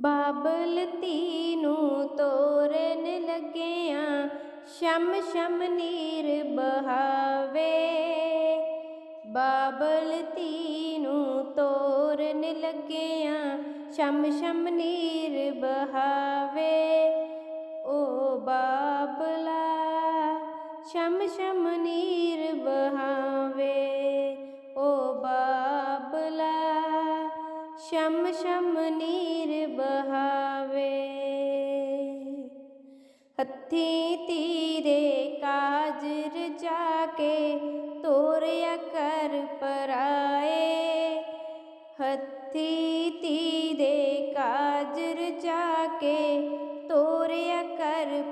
ਬਾਬਲ ਧੀ ਨੂੰ ਤੋਰਨ ਲੱਗਿਆ, ਸ਼ਮ ਸ਼ਮ ਨੀਰ ਬਹਾਵੇ। ਬਾਬਲ ਧੀ ਨੂੰ ਤੋਰਨ ਲੱਗਿਆ, ਸ਼ਮ ਸ਼ਮ ਨੀਰ ਬਹਾਵੇ। ਨੀਰ ਬਹਾਵੇ ਹੱਥੀ ਤੀਰੇ ਕਾਜ ਰਚਾ ਕੇ ਤੋਰਿਆ ਕਰ ਪਰਾਏ। ਹੱਥੀ ਤੀਰੇ ਕਾਜ ਰਚਾ ਕੇ ਤੋਰਿਆ ਕਰ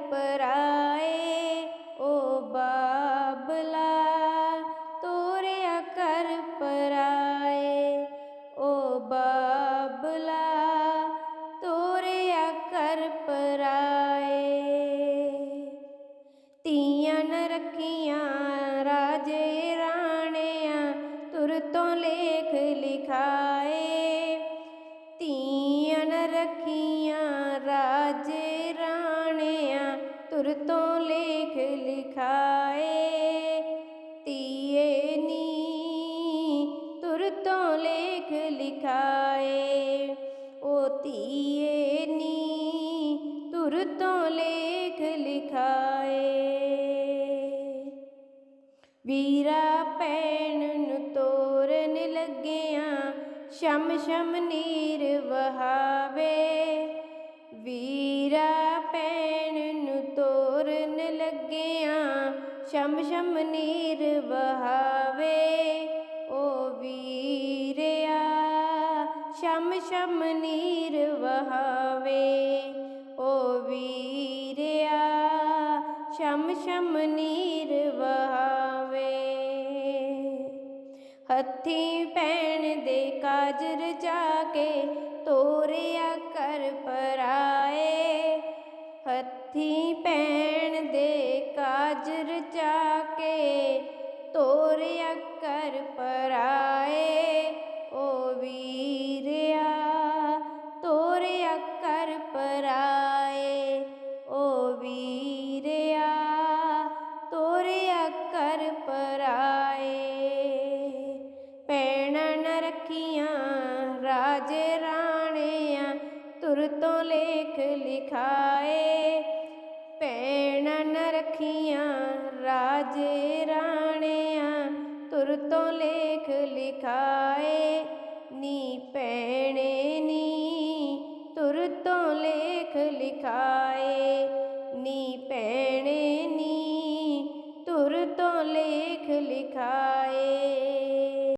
ਰੱਖੀਆਂ, ਰਾਜੇ ਰਾਣਿਆਂ, ਤੁਰ ਤੋਂ ਲੇਖ ਲਿਖਾਏ। ਧੀਆਂ ਰੱਖੀਆਂ, ਰਾਜੇ ਰਾਣਿਆਂ, ਤੁਰ ਤੋਂ ਲੇਖ ਲਿਖਾਏ। ਵੀਰਾ ਪੈਣ ਨੂੰ ਤੋਰਨ ਲੱਗਿਆਂ, ਸ਼ਮ ਸ਼ਮ ਨੀਰ ਵਹਾਵੇ। ਵੀਰਾ ਪੈਣ ਨੂੰ ਤੋਰਨ ਲੱਗਿਆ, ਸ਼ਮ ਸ਼ਮ ਨੀਰ ਵਹਾਵੇ। ਓ ਵੀਰਿਆ, ਸ਼ਮ ਸ਼ਮ ਨੀਰ ਵਹਾਵੇ। ਓ ਵੀਰਿਆ, ਸ਼ਮ ਸ਼ਮ ਨੀਰ ਵਹਾਵੇ। ਹੱਥੀ ਪੈਣ ਦੇ ਕਾਜ ਰਚਾ ਕੇ ਤੋਰਿਆ ਕਰ ਪਰਾਏ। ਹੱਥੀ ਪੈਣ ਦੇ ਕਾਜ ਰਚਾ ਪੈਣਾਂ ਨ ਰੱਖੀਆਂ, ਰਾਜੇ ਰਾਣਿਆਂ ਤੁਰ ਤੋਂ ਲੇਖ ਲਿਖਾਏ। ਪੈਣਾਂ ਰੱਖੀਆਂ, ਰਾਜੇ ਰਾਣਿਆਂ ਤੁਰ ਤੋਂ ਲੇਖ ਲਿਖਾਏ। ਨੀ ਪੈਣੇ